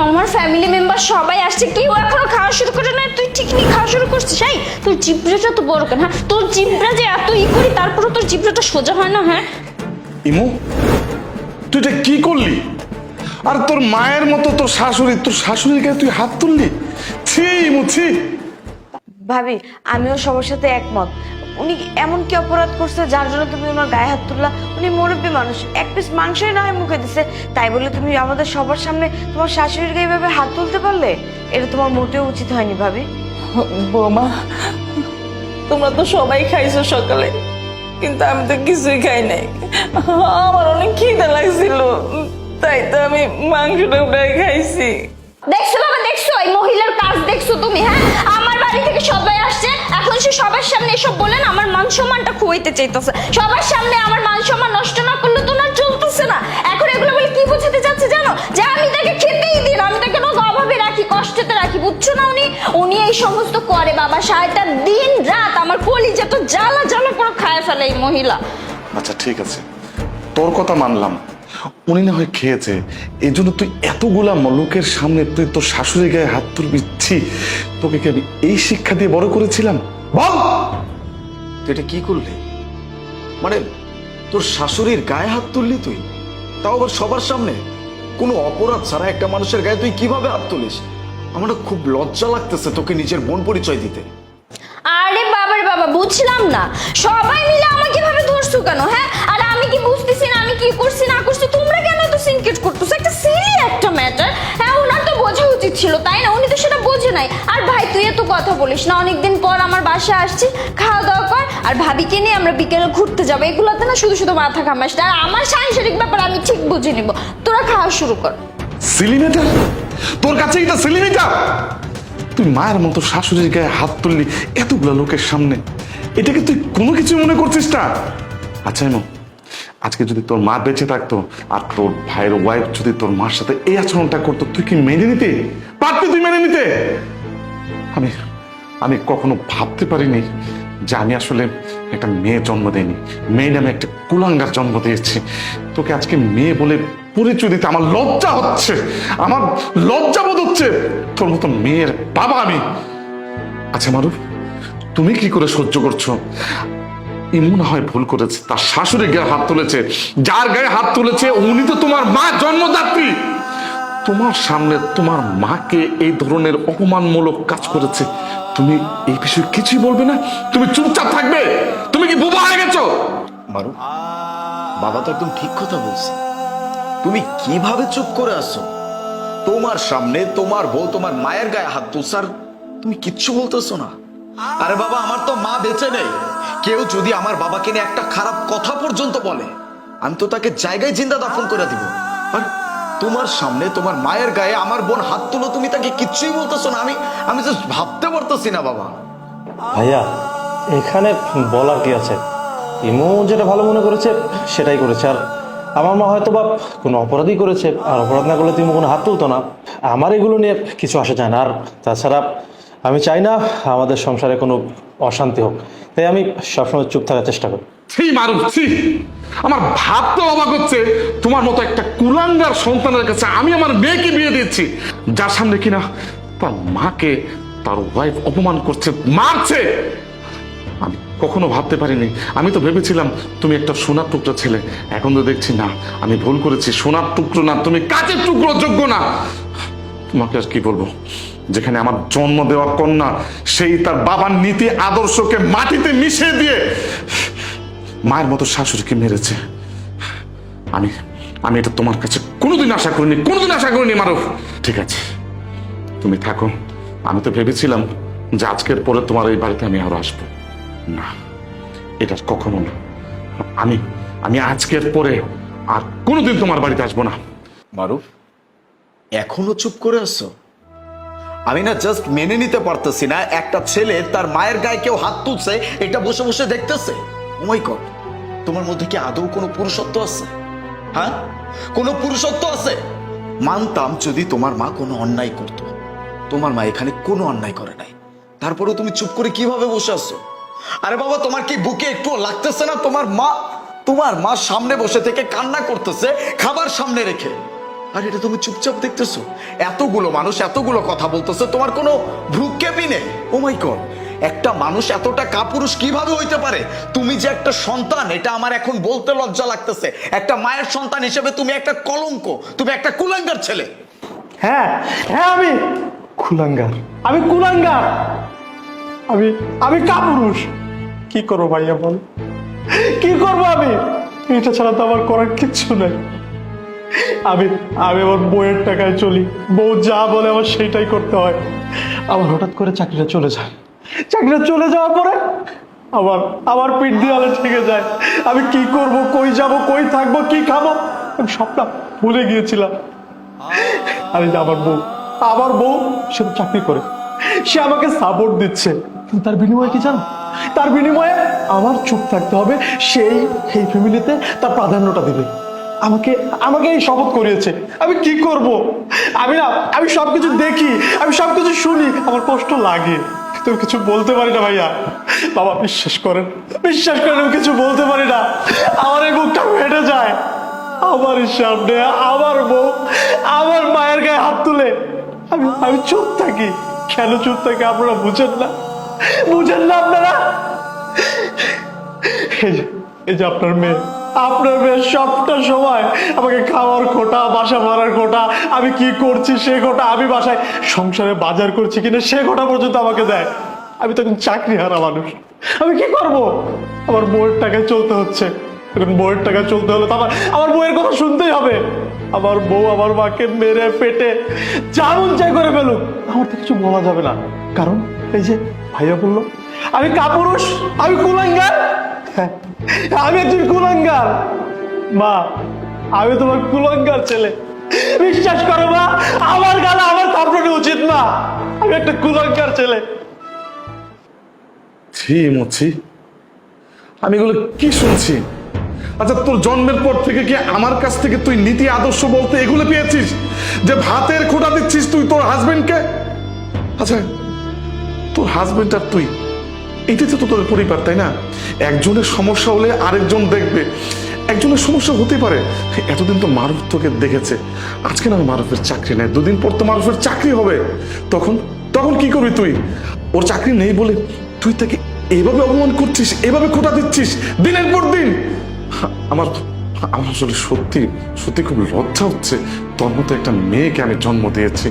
আমার family member সবাই আসছে। কেউ এখনও খাওয়া শুরু করে না তুই ঠিক নিয়ে খাওয়া শুরু করছিস। এই তোর জিব্রাটা তো বড় কেন হ্যাঁ? তোর জিব্রা যে এত ই করি তারপরে তোর জিব্রাটা সোজা হয় না হ্যাঁ? ইমু তুই এটা কি করলি? আর তোর মায়ের মতো তোর শাশুড়ি তোর শাশুড়ির গায়ে তুই হাত তুললি? ছি ইমু ছি। ভাবি আমিও সবার সাথে একমত। উনি এমন কি অপরাধ করছে যার জন্য তুমি ওনার গায়ে হাত তুললা? উনি মুরব্বী মানুষ। এক পিস মাংসই না হয় মুখে দিছে। তাই বলে তুমি আমাদের সবার সামনে তোমার শাশুড়ির গায়ে এভাবে হাত তুলতে পারলে? এটা তোমার মোটেও উচিত হয়নি ভাবি। বৌমা তোমরা তো সবাই খাইছো সকালে কিন্তু আমি তো কিছুই খাই নাই। আমার অনেক খিদে লাগছিল তাই তো আমি মাংসটা উঠে খাইছি। দেখছ বাবা দেখছ? এই মহিলার কাজ দেখছ তুমি হ্যাঁ? আমার বাড়ি থেকে সবাই আসছে। এখন সে সবার সামনে এসব বলেন আমার মান সম্মানটা খুয়াইতে চাইতেছে। সবার সামনে আমার মান সম্মান নষ্ট না করলে তো না চলতেছে না। এখন এগুলো বলে কি বোঝাতে যাচ্ছে জানো? যে আমি তাকে খেতেই দিন আমি তাকে অভাবে রাখি, কষ্টতে রাখি, বুঝছ না উনি? উনি এই সমস্ত করে বাবা সারাটা দিন রাত আমার কলিজা তো জ্বালা জ্বালা করে খায় ফেলে এই মহিলা। আচ্ছা ঠিক আছে। তোর কথা মানলাম। উনি না হয় খেয়েছে। এই জন্য তুই এতগুলা লোকের সামনে তুই তোর শাশুড়ি গায়ে হাত তুলবি। ছি তোকে কি আমি এই শিক্ষা দিয়ে বড় করেছিলাম? বল! তুই এটা কি করলি? মানে তোর শাশুড়ির গায়ে হাত তুললি তুই? তাও আবার সবার সামনে? কোনো অপরাধ ছাড়া একটা মানুষের গায়ে তুই কীভাবে হাত তুলিস? আমার খুব লজ্জা লাগতেছে তোকে নিজের বোন পরিচয় দিতে। আরে বাবার বাবা বুঝলাম না। সবাই মিলে আমাকে ভাবে ধরছো কেন হ্যাঁ? আর আমি কি আমি কি করছি, না করছি, তোমরা কেন এত সিনকেট করতেছো? একটা সিলি একটা ম্যাটার হ্যাঁ ওনার তো বোঝা উচিত ছিল, তাই না? উনি তো সেটা বোঝে নাই। আর ভাই, তুই এত কথা বলিস না, অনেকদিন পর আমার বাসায় আসছি, খাওয়া দাওয়া কর, আর ভাবিকে নিয়ে আমরা বিকেলে ঘুরতে যাব। এগুলোতে না শুধু শুধু মাথা ঘামাস আর আমার সাংসারিক ব্যাপার আমি ঠিক বুঝে নিব। তোরা খাওয়া শুরু কর। সিলিমিটার তোর কাছে এটা সিলিমিটার তুই মায়ের মতো শাশুড়ির গায়ে হাত তুললি এতগুলা লোকের সামনে, এটাকে তুই কোনো কিছু মনে করছিস না? আচ্ছা এমন আজকে যদি তোর মা বেঁচে থাকতো আর তোর ভাইয়ের ওয়াইফ যদি তোর মার সাথে এই আচরণটা করতো, তুই কি মেনে নিতে? পারতি তুই মেনে নিতে? আমি আমি কখনো ভাবতে পারিনি যে আমি আসলে একটা মেয়ে জন্ম দেয়নি মেয়ে নামে একটা কুলাঙ্গার জন্ম দিয়েছি। তোকে আজকে মেয়ে বলে পরিচয় দিতে আমার লজ্জা হচ্ছে। আমার লজ্জা বোধ হচ্ছে। তোর মতো মেয়ের বাবা আমি। আচ্ছা মারুফ, তুমি কি করে সহ্য করছ? ইমু না হয় ভুল করেছে, তার শাশুড়ি গায়ে হাত তুলেছে, যার গায়ে হাত তুলেছে, উনি তো তোমার মা, জন্মদাত্রী। তোমার সামনে তোমার মাকে এই ধরনের অপমানমূলক কাজ করেছে, তুমি এই বিষয়ে কিছুই বলবে না? তুমি চুপচাপ থাকবে? তুমি কি বুবা হয়ে গেছো? মারু, বাবা তো একদম ঠিক কথা বলছে। তুমি কীভাবে চুপ করে আসছো তোমার সামনে তোমার বউ তোমার মায়ের গায়ে হাত তুলছে আর তুমি কিচ্ছু বলতেছো না। আরে বাবা, আমার তো মা বেঁচে নেই। কেউ যদি আমার বাবাকে নিয়ে একটা খারাপ কথা পর্যন্ত বলে, আমি তো তাকে জায়গায় জিন্দা দাফন করে দিব। আর তোমার সামনে তোমার মায়ের গায়ে আমার বোন হাত তুলো, তুমি তাকে কিচ্ছুই বলতেছো না। আমি আমি জাস্ট ভাবতে পারতেছি না, বাবা। ভাইয়া, এখানে বলার কি আছে? ইমো যেটা ভালো মনে করেছে, সেটাই করেছে। আর আমার মা হয়তো বা কোনো অপরাধই করেছে, আর অপরাধ না করলে তুমি কোনো হাত তুলতো না। আমার এগুলো নিয়ে কিছু আসা যায় না। আর তাছাড়া আমি চাই না আমাদের সংসারে কোনো অশান্তি হোক। তাই আমি সবসময় চুপ থাকার চেষ্টা করি। ছি, মারুফ, ছি। আমার ভাবতে অবাক হচ্ছে। তোমার মতো একটা কুলাঙ্গার সন্তানের কাছে আমি আমার মেয়েকে বিয়ে দিচ্ছি যার সামনে কিনা তার মাকে, তার ওয়াইফ অপমান করছে, মারছে। আমি কখনো ভাবতে পারিনি। আমি তো ভেবেছিলাম তুমি একটা সোনার টুকরো ছেলে। এখন তো দেখছি না, আমি ভুল করেছি। সোনার টুকরো না, তুমি কাচের টুকরো যোগ্য না। তোমাকে আর কি বলব? যেখানে আমার জন্ম দেওয়া কন্যা, সেই তার বাবার নীতি আদর্শকে মাটিতে মিশিয়ে দিয়ে মায়ের মতো শাশুড়িকে মেরেছে। আমি আমি এটা তোমার কাছে কোনোদিন আশা করিনি, কোনোদিন আশা করিনি, মারুফ। ঠিক আছে, তুমি থাকো। আমি তো ভেবেছিলাম যে আজকের পরে তোমার এই বাড়িতে আমি আরও আসব। না, এটা কখনো না। আমি আমি আজকের পরে আর কোনোদিন তোমার বাড়িতে আসব না। মারুফ এখনও চুপ করে আছো? আমি না জাস্ট মেনে নিতে পারতেছি না, একটা ছেলে তার মায়ের গায়ে কেউ হাত তুলছে, এটা বসে বসে দেখতেছে। গড তোমার মধ্যে কি আদৌ কোনো পুরুষত্ব আছে? হ্যাঁ? কোনো পুরুষত্ব আছে? মানতাম যদি তোমার মা কোনো অন্যায় করত। তোমার মা এখানে কোনো অন্যায় করে নাই। তারপরেও তুমি চুপ করে কীভাবে বসে আছো? আরে বাবা, তোমার কি বুকে একটু লাগতেছে না? তোমার মা তোমার মা সামনে বসে থেকে কান্না করতেছে, খাবার সামনে রেখে। আর, এটা তুমি চুপচাপ দেখতেছো? এতগুলো মানুষ, এতগুলো কথা বলতেছে, তোমার কোনো ভ্রুক্ষেপই নেই। ও মাই গড একটা মানুষ এতটা কাপুরুষ কীভাবে হইতে পারে? তুমি যে একটা সন্তান, এটা আমার এখন বলতে লজ্জা লাগতেছে। একটা মায়ের সন্তান হিসেবে তুমি একটা কলঙ্ক, তুমি একটা কুলাঙ্গার ছেলে। হ্যাঁ হ্যাঁ আমি কুলাঙ্গার। আমি কুলাঙ্গার। আমি আমি কাপুরুষ। কি করব ভাইয়া বল? কি করব আমি? এটা ছাড়া তো আমার করার কিচ্ছু নাই। আমি আমি আমার বইয়ের টাকায় চলি। বউ যা বলে আমার সেটাই করতে হয়। আমার হঠাৎ করে চাকরিটা চলে যায়। চাকরিটা চলে যাওয়ার পরে আবার আবার পিঠ দেওয়ালে থেকে যায়। আমি কি করব, কই যাব, কই থাকব, কি খাব? আমি সবটা ভুলে গিয়েছিলাম। আরে আমার বউ আমার বউ সে চাকরি করে। সে আমাকে সাপোর্ট দিচ্ছে। তার বিনিময়ে কি জানো? তার বিনিময়ে আমার চুপ থাকতে হবে। সেই এই ফ্যামিলিতে তার প্রাধান্যটা দিবে। আমাকে আমাকে এই শপথ করিয়েছে। আমি কি করব? আমি না, আমি সবকিছু দেখি, আমি সবকিছু শুনি। আমার কষ্ট লাগে। তুমি কিছু বলতে পারি না ভাইয়া। বাবা, বিশ্বাস করেন বিশ্বাস করেন, আমি কিছু বলতে পারি না। আমার এই বুকটা ফেটে যায়। আমার সামনে আমার বউ, আমার মায়ের গায়ে হাত তুলে। আমি আমি চুপ থাকি। কেন চুপ থাকি আপনারা বুঝেন না? বুঝেন না আপনারা? এই যে আপনার মেয়ে। আপনার বেশ সবটা সময় আমাকে খাওয়ার খোটা, বাসা ভাড়ার খোটা, আমি কি করছি সে খোটা, আমি বাসায় সংসারে বাজার করছি কিনা সে খোটা পর্যন্ত আমাকে দেয়। আমি তখন চাকরি হারা মানুষ। আমি কি করব? আমার বউয়ের টাকায় চলতে হচ্ছে। এখন বউয়ের টাকায় চলতে হলে তো আমার আমার বউয়ের কথা শুনতেই হবে। আমার বউ আমার মাকে মেরে পেটে যেমন চাই করে ফেলুক। আমার তো কিছু বলা যাবে না। কারণ এই যে ভাইয়া বলল, আমি কাপুরুষ, আমি কুলাঙ্গার। আমি একজন কুলাঙ্গার। মা, আমি তোমার কুলাঙ্গার ছেলে। বিশ্বাস করো মা, আমার গালে আমার থাপড়ানো উচিত না আমি একটা কুলাঙ্গার ছেলে। ছি মছি আমি এগুলো কি শুনছি? আচ্ছা তোর জন্মের পর থেকে কি আমার কাছ থেকে তুই নীতি, আদর্শ বলতে এগুলো পেয়েছিস? যে ভাতের খোটা দিচ্ছিস তুই তোর হাজবেন্ডকে? আচ্ছা তোর হাজবেন্ড আর তুই, এটাই তো তোর পরিবার, তাই না? একজনের সমস্যা হলে আরেকজন দেখবে। একজনের সমস্যা হতে পারে। এতদিন তো মারুফ তোকে দেখেছে। আজকে না মারুফের চাকরি নেই দুদিন পর তো মারুফের চাকরি হবে। তখন তখন কি করবি তুই? ওর চাকরি নেই বলে তুই তাকে এভাবে অপমান করছিস, এভাবে খোটা দিচ্ছিস, দিনের পর দিন? আমার আমার আসলে সত্যি সত্যি খুব লজ্জা হচ্ছে। তোর মতো একটা মেয়েকে আমি জন্ম দিয়েছি।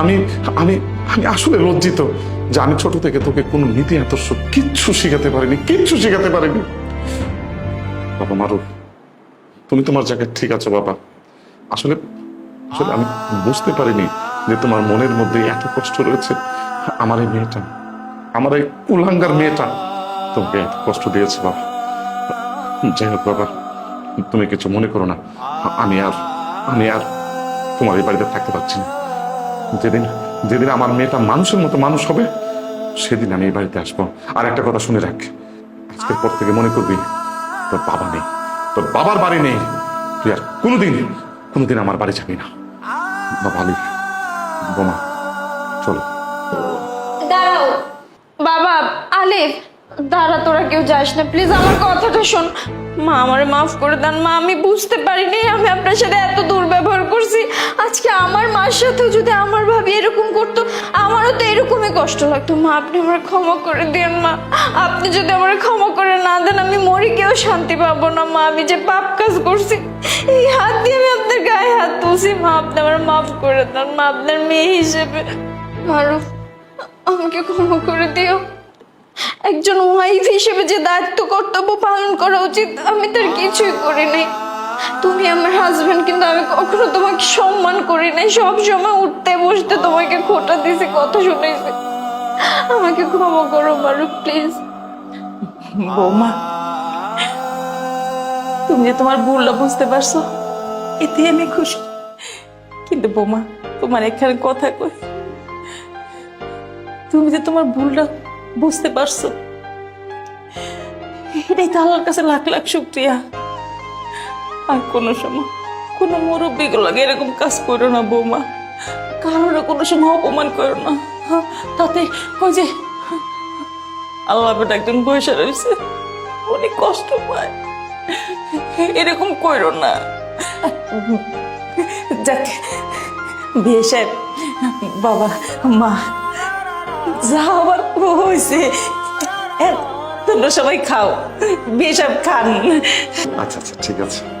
আমি আমি আমি আসলে লজ্জিত যে আমি ছোট থেকে তোকে কোনো নীতি আদর্শ কিচ্ছু শিখাতে পারিনি, কিচ্ছু শিখাতে পারিনি। বাবা মারুফ তুমি তোমার জায়গায় ঠিক আছো, বাবা। আসলে আসলে আমি বুঝতে পারিনি যে তোমার মনের মধ্যে এত কষ্ট রয়েছে। আমার এই মেয়েটা, আমার এই কুলাঙ্গার মেয়েটা তোমাকে এত কষ্ট দিয়েছে, বাবা। যাই হোক, বাবা, তুমি কিছু মনে করো না। আমি আর আমি আর তোমার এই বাড়িতে থাকতে পারছি না। যেদিন যেদিন আমার মেয়েটা মানুষের মতো মানুষ হবে, সেদিন আমি এই বাড়িতে আসব। আর একটা কথা শুনে রাখ, আজকের পর থেকে মনে করবি, তোর বাবা নেই, তোর বাবার বাড়ি নেই, তুই আর কোনোদিন কোনোদিন আমার বাড়ি যাবি না। বাবা আলি বোমা, চলো। দাঁড়াও, বাবা, আলিফ। দাঁড়া, তোরা কেউ যাস না। প্লিজ আমার কথাটা শোন। মা আমারে মাফ করে দেন। মা, আমি বুঝতে পারিনি। আমি আপনার সাথে এত দুর্ব্যবহার করছি। আজকে আমার মার সাথেও যদি আমার ভাবি এরকম করতো, আমারও তো এরকমই কষ্ট লাগতো। মা, আপনি আমার ক্ষমা করে দেন মা। আপনি যদি আমার ক্ষমা করে না দেন, আমি মরি কেউ শান্তি পাবো না, মা। আমি যে পাপ কাজ করছি, এই হাত দিয়ে আমি আপনার গায়ে হাত তুলছি। মা, আপনি আমার মাফ করে দেন। মা, আপনার মেয়ে হিসেবে। মারুফ আমাকে ক্ষমা করে দিও। একজন ওয়াইফ হিসেবে যে দায়িত্ব, কর্তব্য পালন করা উচিত, আমি তার কিছুই করি নাই। তুমি আমার হাজবেন্ড কিন্তু আমি কখনো তোমাকে সম্মান করি নাই। সব সময় উঠতে বসতে তোমাকে খোটা দিয়েছি, কথা শুনেছি। আমাকে ক্ষমা করো, মারুফ প্লিজ বৌমা, তুমি যে তোমার ভুলটা বুঝতে পারছ এতে আমি খুশি। কিন্তু বৌমা, তোমার এখানে কথা কই, তুমি যে তোমার ভুলটা বুঝতে পারছ? এটাই তো আল্লাহর কাছে লাখ লাখ শুক্রিয়া। আর কোনো সময় কোনো মুরব্বী লাগে এরকম কাজ করো না বৌমা। কারোর কোনো সময় অপমান করো না। হ্যাঁ, তাতে ওই যে আল্লাহ বেটা একজন বসে রয়েছে অনেক কষ্ট পায়। এরকম করো না। যাক বিয়ে সাহেব বাবা মা। যা আবার হয়েছে। এ, তোমরা সবাই খাও। বেশ খান। আচ্ছা আচ্ছা ঠিক আছে।